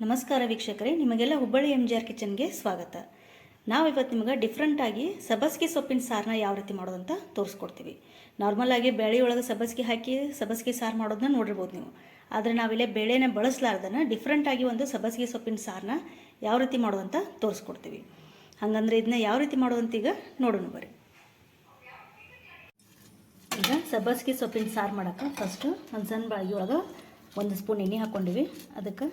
ನಮಸ್ಕಾರ ವೀಕ್ಷಕರೇ, ನಿಮಗೆಲ್ಲ ಹುಬ್ಬಳ್ಳಿ ಎಂ ಜಿ ಆರ್ ಕಿಚನ್ಗೆ ಸ್ವಾಗತ. ನಾವು ಇವತ್ತು ನಿಮಗೆ ಡಿಫ್ರೆಂಟಾಗಿ ಸಬ್ಬಸಿಗೆ ಸೊಪ್ಪಿನ ಸಾರನ್ನ ಯಾವ ರೀತಿ ಮಾಡೋದಂತ ತೋರಿಸ್ಕೊಡ್ತೀವಿ. ನಾರ್ಮಲಾಗಿ ಬೇಳೆ ಒಳಗೆ ಸಬ್ಬಸಿಗೆ ಹಾಕಿ ಸಬ್ಬಸಿಗೆ ಸಾರು ಮಾಡೋದನ್ನ ನೋಡಿರ್ಬೋದು ನೀವು. ಆದರೆ ನಾವಿಲ್ಲೇ ಬೇಳೆನ ಬಳಸಲಾರ್ದನ ಡಿಫ್ರೆಂಟಾಗಿ ಒಂದು ಸಬ್ಬಸಿಗೆ ಸೊಪ್ಪಿನ ಸಾರನ್ನ ಯಾವ ರೀತಿ ಮಾಡೋದಂತ ತೋರಿಸ್ಕೊಡ್ತೀವಿ. ಹಾಗಂದ್ರೆ ಇದನ್ನ ಯಾವ ರೀತಿ ಮಾಡೋದಂತ ಈಗ ನೋಡೋಣ ಬರ್ರಿ. ಈಗ ಸಬ್ಬಸ್ಗೆ ಸೊಪ್ಪಿನ ಸಾರು ಮಾಡೋಕೆ ಫಸ್ಟು ಒಂದು ಸಣ್ಣ ಬಾಳಿಗೆ ಒಳಗೆ ಒಂದು ಸ್ಪೂನ್ ಎಣ್ಣೆ ಹಾಕ್ಕೊಂಡಿವಿ. ಅದಕ್ಕೆ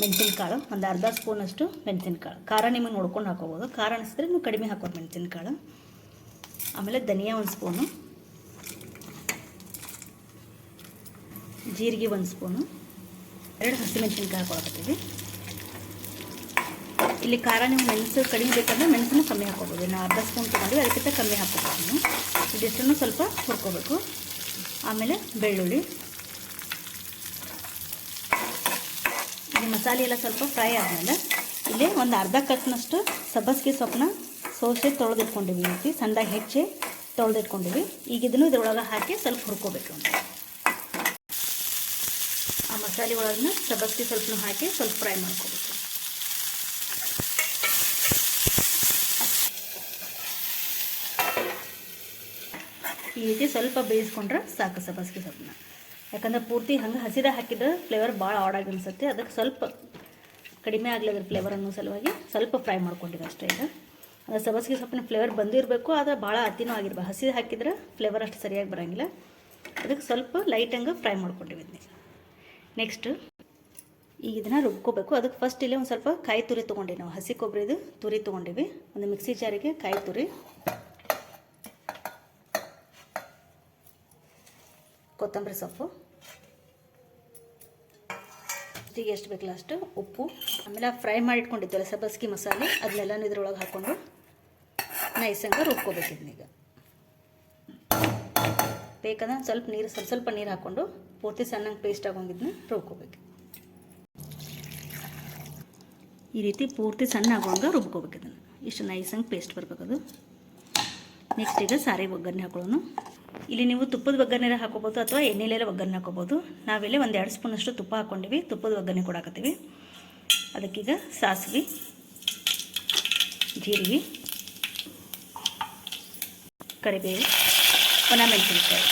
ಮೆಣಸಿನಕಾಳು, ಒಂದು ಅರ್ಧ ಸ್ಪೂನಷ್ಟು ಮೆಣಸಿನಕಾಳು. ಖಾರ ನಿಮಗೆ ನೋಡ್ಕೊಂಡು ಹಾಕೋಬೋದು. ಖಾರ ಅನಿಸಿದ್ರೆ ನೀವು ಕಡಿಮೆ ಹಾಕೋದು ಮೆಣಸಿನಕಾಳು. ಆಮೇಲೆ ಧನಿಯಾ ಒಂದು ಸ್ಪೂನು. ಜೀರಿಗೆ ಒಂದು ಸ್ಪೂನು. ಎರಡು ಹಸಿಮೆಣಸಿನ್ಕಾಯಿ ಹಾಕೊಳಕತ್ತೀವಿ ಇಲ್ಲಿ ಖಾರ ನೀವು ಮೆಣಸು ಕಡಿಮೆ ಬೇಕಂದ್ರೆ ಮೆಣಸನ್ನು ಕಮ್ಮಿ ಹಾಕೋಬೋದು. ನಾವು ಅರ್ಧ ಸ್ಪೂನ್ ತೊಗೊಂಡು ಅದಕ್ಕಿಂತ ಕಮ್ಮಿ ಹಾಕೋಬೋದು. ನೀವು ಇದಿಷ್ಟನ್ನು ಸ್ವಲ್ಪ ಹುರ್ಕೋಬೇಕು. ಆಮೇಲೆ ಬೆಳ್ಳುಳ್ಳಿ. ಮಸಾಲೆ ಎಲ್ಲ ಸ್ವಲ್ಪ ಫ್ರೈ ಆದಮೇಲೆ ಇಲ್ಲಿ ಒಂದು ಅರ್ಧ ಕಪ್ನಷ್ಟು ಸಬ್ಬಸ್ಗೆ ಸೊಪ್ಪನ್ನ ಸೋಸೆ ತೊಳೆದಿಟ್ಕೊಂಡಿವಿ ರೀತಿ, ಸಣ್ಣದಾಗಿ ಹೆಚ್ಚಿ ತೊಳೆದಿಟ್ಕೊಂಡಿವಿ. ಈಗ ಇದನ್ನು ಇದ್ರೊಳಗೆ ಹಾಕಿ ಸ್ವಲ್ಪ ಹುರ್ಕೋಬೇಕು ಆ ಮಸಾಲೆ ಒಳಗನ್ನ ಸಬ್ಬಸ್ಗೆ ಸ್ವಲ್ಪ ಹಾಕಿ ಸ್ವಲ್ಪ ಫ್ರೈ ಮಾಡ್ಕೋಬೇಕು. ಈ ರೀತಿ ಸ್ವಲ್ಪ ಬೇಯಿಸ್ಕೊಂಡ್ರೆ ಸಾಕು ಸಬ್ಬಸ್ಗೆ ಸೊಪ್ಪನ್ನ. ಯಾಕಂದ್ರೆ ಪೂರ್ತಿ ಹಂಗೆ ಹಸಿದ ಹಾಕಿದ್ರೆ ಫ್ಲೇವರ್ ಭಾಳ ಆಡಾಗಿ ಅನಿಸುತ್ತೆ. ಅದಕ್ಕೆ ಸ್ವಲ್ಪ ಕಡಿಮೆ ಆಗಲಿ ಫ್ಲೇವರ್ ಅನ್ನೋ ಸಲುವಾಗಿ ಸ್ವಲ್ಪ ಫ್ರೈ ಮಾಡ್ಕೊಂಡಿದ್ದೆ ಅಷ್ಟೇ ಈಗ. ಅದು ಸಬಸ್ಗೆ ಸ್ವಲ್ಪ ಫ್ಲೇವರ್ ಬಂದಿರಬೇಕು, ಆದರೆ ಭಾಳ ಅತಿನೂ ಆಗಿರ್ಬೇಕು ಹಸಿದು ಹಾಕಿದ್ರೆ ಫ್ಲೇವರ್ ಅಷ್ಟು ಸರಿಯಾಗಿ ಬರೋಂಗಿಲ್ಲ. ಅದಕ್ಕೆ ಸ್ವಲ್ಪ ಲೈಟಂಗೆ ಫ್ರೈ ಮಾಡ್ಕೊಂಡಿದ್ದೀನಿ. ನೆಕ್ಸ್ಟ್ ಈಗ ಇದನ್ನು ರುಬ್ಕೋಬೇಕು. ಅದಕ್ಕೆ ಫಸ್ಟ್ ಇಲ್ಲಿ ಒಂದು ಸ್ವಲ್ಪ ಕಾಯಿ ತುರಿ ತೊಗೊಂಡಿವಿ ನಾವು. ಹಸಿ ಕೊಬ್ಬರಿದು ತುರಿ ತೊಗೊಂಡಿವಿ. ಒಂದು ಮಿಕ್ಸಿ ಜಾರಿಗೆ ಕಾಯಿ ತುರಿ. ಕೊತ್ತಂಬರಿ ಸೊಪ್ಪು. ಟೀಗೆ ಎಷ್ಟು ಬೇಕಲ್ಲ ಅಷ್ಟು ಉಪ್ಪು, ಆಮೇಲೆ ಫ್ರೈ ಮಾಡಿ ಇಟ್ಕೊಂಡಿದ್ದೆವಲ್ಲ ಸಬ್ಬಸ್ಗಿ ಮಸಾಲೆ ಅದನ್ನೆಲ್ಲನೂ ಇದ್ರೊಳಗೆ ಹಾಕ್ಕೊಂಡು ನೈಸಂಗೆ ರುಬ್ಕೋಬೇಕು ಇದನ್ನೀಗ ಬೇಕಂದ್ರೆ ಸ್ವಲ್ಪ ನೀರು, ಸ್ವಲ್ಪ ಸ್ವಲ್ಪ ನೀರು ಹಾಕ್ಕೊಂಡು ಪೂರ್ತಿ ಸಣ್ಣಂಗೆ ಪೇಸ್ಟ್ ಆಗೋಂಗಿದ್ನ ರುಬ್ಕೋಬೇಕು ಈ ರೀತಿ ಪೂರ್ತಿ ಸಣ್ಣ ಆಗೋಂಗೆ ರುಬ್ಕೋಬೇಕು ಇದನ್ನು. ಇಷ್ಟು ನೈಸಂಗೆ ಪೇಸ್ಟ್ ಬರ್ಬೇಕದು. ನೆಕ್ಸ್ಟ್ ಈಗ ಸಾರಿಗೆ ಒಗ್ಗರಣೆ ಹಾಕೊಳ್ಳೋಣ. ಇಲ್ಲಿ ನೀವು ತುಪ್ಪದ ಒಗ್ಗರಣೆ ಹಾಕೋಬೋದು ಅಥವಾ ಎಣ್ಣೆಲೆಲ್ಲ ಒಗ್ಗರಣೆ ಹಾಕೋಬೋದು ನಾವಿಲ್ಲಿ ಒಂದು ಎರಡು ಸ್ಪೂನಷ್ಟು ತುಪ್ಪ ಹಾಕ್ಕೊಂಡಿವಿ ತುಪ್ಪದ ಒಗ್ಗರಣೆ ಕೊಡಾಕತ್ತೀವಿ ಅದಕ್ಕೀಗ ಸಾಸಿವೆ, ಜೀರಿಗೆ, ಕರಿಬೇವು ಒಣ ಮೆಣಸಿನಕಾಯಿ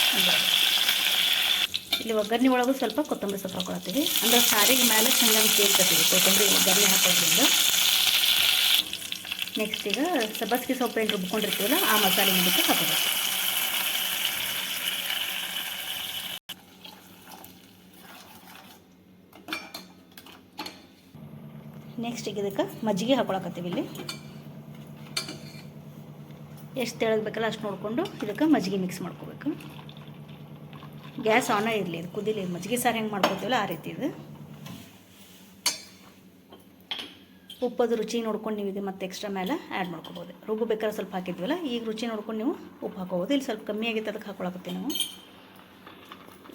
ಇಲ್ಲಿ ಒಗ್ಗರಣೆ ಒಳಗೂ ಸ್ವಲ್ಪ ಕೊತ್ತಂಬರಿ ಸೊಪ್ಪು ಹಾಕೊಳತ್ತೀವಿ. ಅಂದ್ರೆ ಸಾರಿಗೆ ಮೇಲೆ ಚೆನ್ನಾಗಿ ಸೇರ್ಕೊತೀವಿ ಕೊತ್ತಂಬರಿ ಒಗ್ಗರಣೆ ಹಾಕೋದ್ರಿಂದ. ನೆಕ್ಸ್ಟ್ ಈಗ ಸಬ್ಬಸ್ಗೆ ಸೊಪ್ಪು ಏನು ರುಬ್ಕೊಂಡಿರ್ತೀವಲ್ಲ, ಆ ಮಸಾಲೆ ಮುಂದಕ್ಕೆ ಹಾಕೋಬೇಕು. ನೆಕ್ಸ್ಟ್ ಈಗ ಇದಕ್ಕೆ ಮಜ್ಜಿಗೆ ಹಾಕೊಳಕತ್ತೀವಿ ಇಲ್ಲಿ. ಎಷ್ಟು ತೆಳಗಬೇಕಲ್ಲ ಅಷ್ಟು ನೋಡಿಕೊಂಡು ಇದಕ್ಕೆ ಮಜ್ಜಿಗೆ ಮಿಕ್ಸ್ ಮಾಡ್ಕೋಬೇಕು. ಗ್ಯಾಸ್ ಆನ ಇರಲಿ ಇದು ಕುದಿಲಿ, ಮಜ್ಜಿಗೆ ಸಾರು ಹೆಂಗೆ ಮಾಡ್ಕೋತೀವಲ್ಲ ಆ ರೀತಿ ಇದು. ಉಪ್ಪದು ರುಚಿ ನೋಡ್ಕೊಂಡು ನೀವು ಇದು ಮತ್ತೆ ಎಕ್ಸ್ಟ್ರಾ ಮೇಲೆ ಆ್ಯಡ್ ಮಾಡ್ಕೋಬೋದು. ರುಬ್ಬು ಬೇಕಾದ್ರೆ ಸ್ವಲ್ಪ ಹಾಕಿದ್ವಲ್ಲ, ಈಗ ರುಚಿ ನೋಡ್ಕೊಂಡು ನೀವು ಉಪ್ಪು ಹಾಕೋಬೋದು. ಇಲ್ಲಿ ಸ್ವಲ್ಪ ಕಮ್ಮಿ ಆಗಿತ್ತು ಅದಕ್ಕೆ ಹಾಕೊಳಕತ್ತೀವಿ ನಾವು.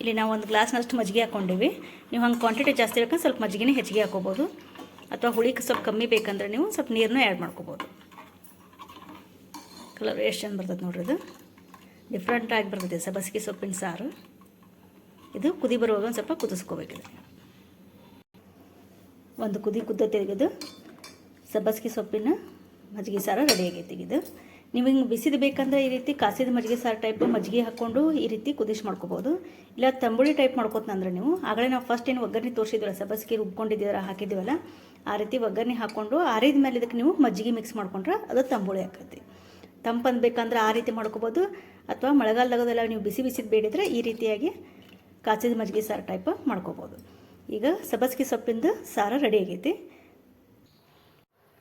ಇಲ್ಲಿ ನಾವು ಒಂದು ಗ್ಲಾಸ್ನಷ್ಟು ಮಜ್ಜಿಗೆ ಹಾಕ್ಕೊಂಡಿವಿ ನೀವು ಹಂಗೆ ಕ್ವಾಂಟಿಟಿ ಜಾಸ್ತಿ ಬೇಕಂದ್ರೆ ಸ್ವಲ್ಪ ಮಜ್ಜಿಗೆನೇ ಹೆಚ್ಚಿಗೆ ಹಾಕೋಬೋದು. ಅಥವಾ ಹುಳಿಗೆ ಸ್ವಲ್ಪ ಕಮ್ಮಿ ಬೇಕಂದ್ರೆ ನೀವು ಸ್ವಲ್ಪ ನೀರನ್ನ ಆ್ಯಡ್ ಮಾಡ್ಕೋಬೋದು. ಕಲರ್ ಎಷ್ಟು ಚೆಂದ ಬರ್ತದೆ ನೋಡ್ರಿ ಇದು. ಡಿಫ್ರೆಂಟಾಗಿ ಬರ್ತದೆ. ಸಬಸ್ಗೆ ಸೊಪ್ಪಿನ ಸಾರು. ಇದು ಕುದಿ ಬರುವಾಗ ಒಂದು ಸ್ವಲ್ಪ ಕುದಿಸ್ಕೋಬೇಕಿದೆ ಒಂದು ಕುದಿ ಕುದ್ದ ತೆಗೆದು ಸಬ್ಬಸಿಗೆ ಸೊಪ್ಪಿನ ಮಜ್ಜಿಗೆ ಸಾರು ರೆಡಿ ಆಗೈತಿ ಇದು. ನೀವು ಹಿಂಗೆ ಬಿಸಿದು ಬೇಕಂದ್ರೆ ಈ ರೀತಿ ಕಾಸಿದ ಮಜ್ಜಿಗೆ ಸಾರು ಟೈಪ್ ಮಜ್ಜಿಗೆ ಹಾಕ್ಕೊಂಡು ಈ ರೀತಿ ಕುದಿಸಿ ಮಾಡ್ಕೋಬೋದು. ಇಲ್ಲ ತಂಬುಳಿ ಟೈಪ್ ಮಾಡ್ಕೋತಂದ್ರೆ ನೀವು, ಆಗಲೇ ನಾವು ಫಸ್ಟ್ ಏನು ಒಗ್ಗರಣೆ ತೋರಿಸಿದ್ವಲ್ಲ ಸಬ್ಬಸಿಗೆ ರುಬ್ಕೊಂಡಿದ್ದೀರ ಹಾಕಿದ್ದೀವಲ್ಲ ಆ ರೀತಿ ಒಗ್ಗರಣೆ ಹಾಕ್ಕೊಂಡು ಆರಿದ ಮೇಲೆ ಇದಕ್ಕೆ ನೀವು ಮಜ್ಜಿಗೆ ಮಿಕ್ಸ್ ಮಾಡ್ಕೊಂಡ್ರೆ ಅದು ತಂಬುಳಿ ಆಕೈತಿ. ತಂಪಂದು ಬೇಕಂದ್ರೆ ಆ ರೀತಿ ಮಾಡ್ಕೋಬೋದು. ಅಥವಾ ಮಳೆಗಾಲದಾಗದೆಲ್ಲ ನೀವು ಬಿಸಿ ಬಿಸಿದು ಬೇಡಿದ್ರೆ ಈ ರೀತಿಯಾಗಿ ಕಾಚಿದ ಮಜ್ಜಿಗೆ ಸಾರು ಟೈಪ್ ಮಾಡ್ಕೋಬೋದು. ಈಗ ಸಬಸ್ಗೆ ಸೊಪ್ಪಿಂದು ಸಾರು ರೆಡಿ ಆಗೈತಿ.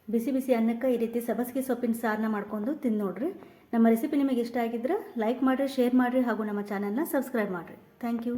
ಬಿಸಿ ಬಿಸಿ ಅನ್ನಕ್ಕೆ ಈ ರೀತಿ ಸಬಸ್ಗೆ ಸೊಪ್ಪಿನ ಸಾರನ್ನ ಮಾಡ್ಕೊಂಡು ತಿಂದು ನೋಡ್ರಿ. ನಮ್ಮ ರೆಸಿಪಿ ನಿಮಗೆ ಇಷ್ಟ ಆಗಿದ್ರೆ ಲೈಕ್ ಮಾಡಿರಿ ಶೇರ್ ಮಾಡಿರಿ ಹಾಗೂ ನಮ್ಮ ಚಾನಲ್ನ ಸಬ್ಸ್ಕ್ರೈಬ್ ಮಾಡಿರಿ. Thank you